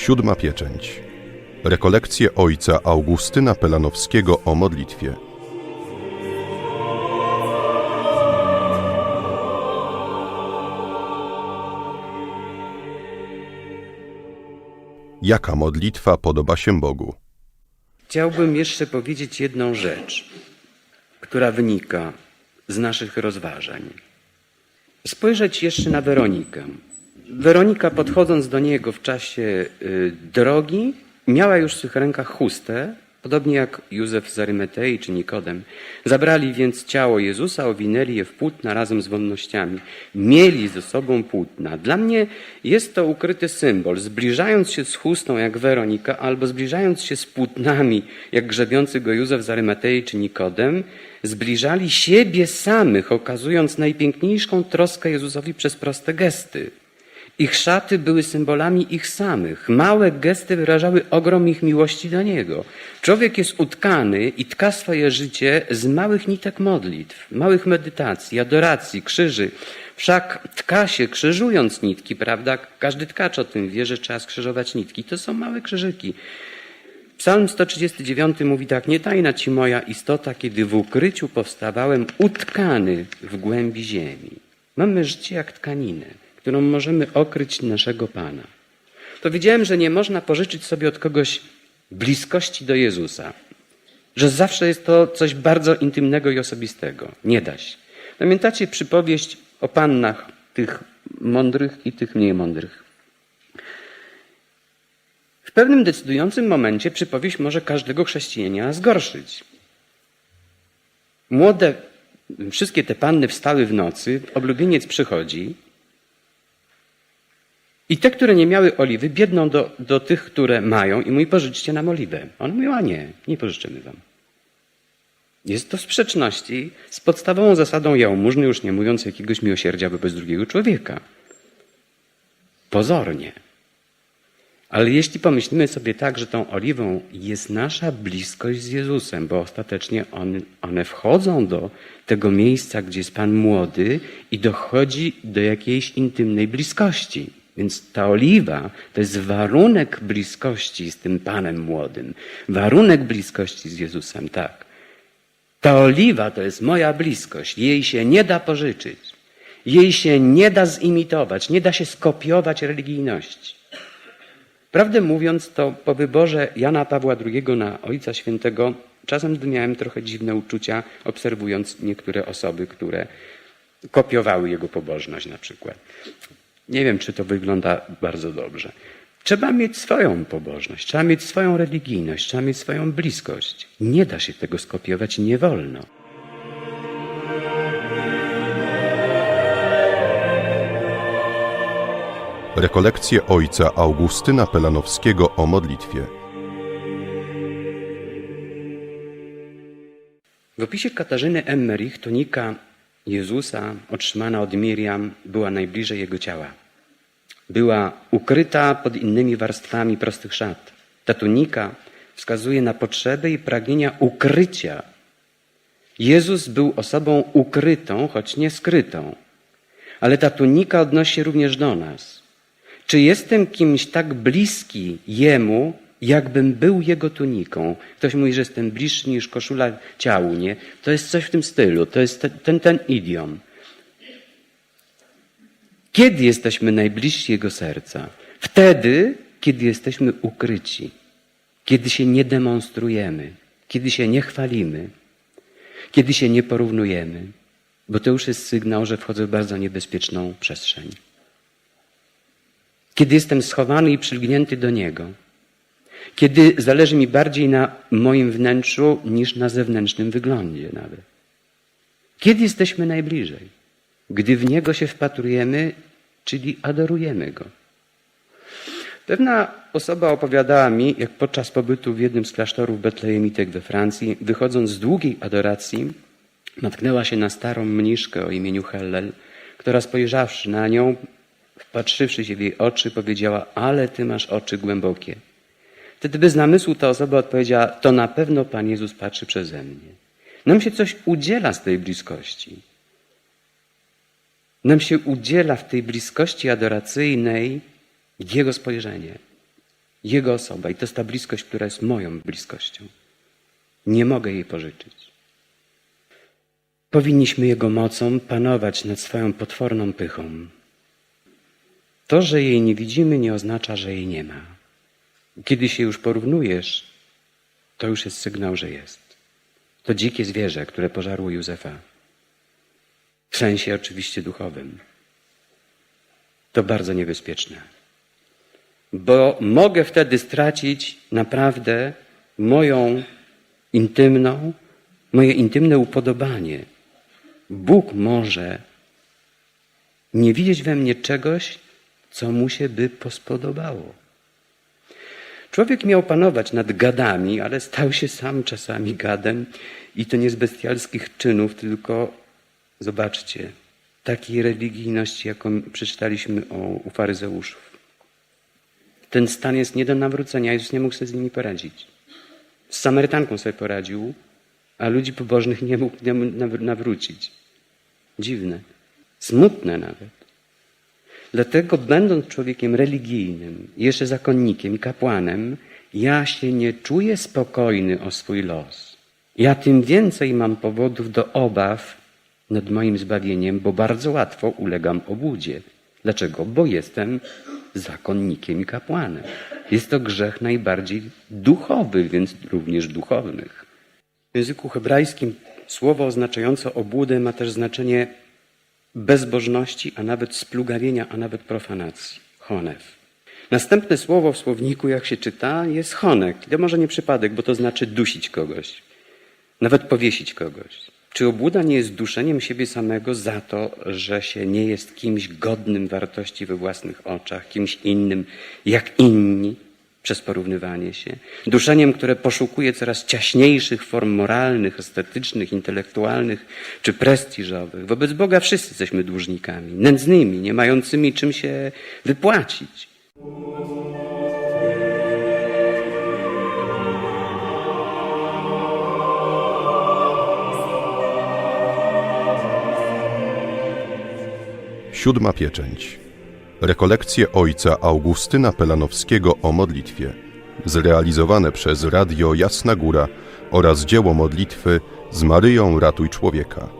Siódma pieczęć. Rekolekcje ojca Augustyna Pelanowskiego o modlitwie. Jaka modlitwa podoba się Bogu? Chciałbym jeszcze powiedzieć jedną rzecz, która wynika z naszych rozważań. Spojrzeć jeszcze na Weronikę. Weronika, podchodząc do niego w czasie y, drogi, miała już w swych rękach chustę, podobnie jak Józef z Arymetei czy Nikodem. Zabrali więc ciało Jezusa, owinęli je w płótna razem z wonnościami. Mieli ze sobą płótna. Dla mnie jest to ukryty symbol. Zbliżając się z chustą jak Weronika, albo zbliżając się z płótnami jak grzebiący go Józef z Arymatei czy Nikodem, zbliżali siebie samych, okazując najpiękniejszą troskę Jezusowi przez proste gesty. Ich szaty były symbolami ich samych. Małe gesty wyrażały ogrom ich miłości do Niego. Człowiek jest utkany i tka swoje życie z małych nitek modlitw, małych medytacji, adoracji, krzyży. Wszak tka się krzyżując nitki, prawda? Każdy tkacz o tym wie, że trzeba skrzyżować nitki. To są małe krzyżyki. Psalm 139 mówi tak, nie tajna ci moja istota, kiedy w ukryciu powstawałem utkany w głębi ziemi. Mamy życie jak tkaninę, którą możemy okryć naszego Pana. Powiedziałem, że nie można pożyczyć sobie od kogoś bliskości do Jezusa, że zawsze jest to coś bardzo intymnego i osobistego. Nie da się. Pamiętacie przypowieść o pannach tych mądrych i tych mniej mądrych. W pewnym decydującym momencie przypowieść może każdego chrześcijanina zgorszyć. Młode, wszystkie te panny wstały w nocy, oblubieniec przychodzi i te, które nie miały oliwy, biedną do, do tych, które mają i mówi, pożyczcie nam oliwę. On mówi, a nie, nie pożyczymy wam. Jest to w sprzeczności z podstawową zasadą jałmużny, już nie mówiąc jakiegoś miłosierdzia wobec drugiego człowieka. Pozornie. Ale jeśli pomyślimy sobie tak, że tą oliwą jest nasza bliskość z Jezusem, bo ostatecznie on, one wchodzą do tego miejsca, gdzie jest Pan młody i dochodzi do jakiejś intymnej bliskości. Więc ta oliwa to jest warunek bliskości z tym Panem młodym. Warunek bliskości z Jezusem, tak. Ta oliwa to jest moja bliskość. Jej się nie da pożyczyć. Jej się nie da zimitować, nie da się skopiować religijności. Prawdę mówiąc, to po wyborze Jana Pawła II na Ojca Świętego czasem miałem trochę dziwne uczucia, obserwując niektóre osoby, które kopiowały jego pobożność na przykład. Nie wiem, czy to wygląda bardzo dobrze. Trzeba mieć swoją pobożność, trzeba mieć swoją religijność, trzeba mieć swoją bliskość. Nie da się tego skopiować, nie wolno. Rekolekcje ojca Augustyna Pelanowskiego o modlitwie. W opisie Katarzyny Emmerich tunika Jezusa otrzymana od Miriam była najbliżej jego ciała. Była ukryta pod innymi warstwami prostych szat. Ta tunika wskazuje na potrzebę i pragnienia ukrycia. Jezus był osobą ukrytą, choć nie skrytą. Ale ta tunika odnosi się również do nas. Czy jestem kimś tak bliski Jemu, jakbym był Jego tuniką? Ktoś mówi, że jestem bliższy niż koszula ciału, nie? To jest coś w tym stylu, to jest ten, ten, ten idiom. Kiedy jesteśmy najbliżsi Jego serca? Wtedy, kiedy jesteśmy ukryci, kiedy się nie demonstrujemy, kiedy się nie chwalimy, kiedy się nie porównujemy, bo to już jest sygnał, że wchodzę w bardzo niebezpieczną przestrzeń. Kiedy jestem schowany i przylgnięty do Niego, kiedy zależy mi bardziej na moim wnętrzu niż na zewnętrznym wyglądzie nawet. Kiedy jesteśmy najbliżej? Gdy w Niego się wpatrujemy, czyli adorujemy Go. Pewna osoba opowiadała mi, jak podczas pobytu w jednym z klasztorów betlejemitek we Francji, wychodząc z długiej adoracji, natknęła się na starą mniszkę o imieniu Hellel, która spojrzawszy na nią, wpatrzywszy się w jej oczy, powiedziała: Ale ty masz oczy głębokie. Wtedy bez namysłu ta osoba odpowiedziała: To na pewno Pan Jezus patrzy przeze mnie. Nam się coś udziela z tej bliskości. Nam się udziela w tej bliskości adoracyjnej Jego spojrzenie. Jego osoba i to jest ta bliskość, która jest moją bliskością. Nie mogę jej pożyczyć. Powinniśmy Jego mocą panować nad swoją potworną pychą. To, że jej nie widzimy, nie oznacza, że jej nie ma. Kiedy się już porównujesz, to już jest sygnał, że jest. To dzikie zwierzę, które pożarło Józefa. W sensie oczywiście duchowym. To bardzo niebezpieczne. Bo mogę wtedy stracić naprawdę moją intymną, moje intymne upodobanie. Bóg może nie widzieć we mnie czegoś, co mu się by pospodobało. Człowiek miał panować nad gadami, ale stał się sam czasami gadem i to nie z bestialskich czynów, tylko zobaczcie, takiej religijności, jaką przeczytaliśmy o, u faryzeuszów. Ten stan jest nie do nawrócenia, Jezus nie mógł sobie z nimi poradzić. Z Samarytanką sobie poradził, a ludzi pobożnych nie mógł nawrócić. Dziwne, smutne nawet. Dlatego, będąc człowiekiem religijnym, jeszcze zakonnikiem i kapłanem, ja się nie czuję spokojny o swój los. Ja tym więcej mam powodów do obaw nad moim zbawieniem, bo bardzo łatwo ulegam obłudzie. Dlaczego? Bo jestem zakonnikiem i kapłanem. Jest to grzech najbardziej duchowy, więc również duchownych. W języku hebrajskim słowo oznaczające obłudę ma też znaczenie bezbożności, a nawet splugawienia, a nawet profanacji. Chonew. Następne słowo w słowniku, jak się czyta, jest chonek. I to może nie przypadek, bo to znaczy dusić kogoś. Nawet powiesić kogoś. Czy obłuda nie jest duszeniem siebie samego za to, że się nie jest kimś godnym wartości we własnych oczach, kimś innym jak inni przez porównywanie się? Duszeniem, które poszukuje coraz ciaśniejszych form moralnych, estetycznych, intelektualnych czy prestiżowych. Wobec Boga wszyscy jesteśmy dłużnikami, nędznymi, nie mającymi czym się wypłacić. Siódma pieczęć. Rekolekcje ojca Augustyna Pelanowskiego o modlitwie. Zrealizowane przez Radio Jasna Góra oraz dzieło modlitwy z Maryją Ratuj Człowieka.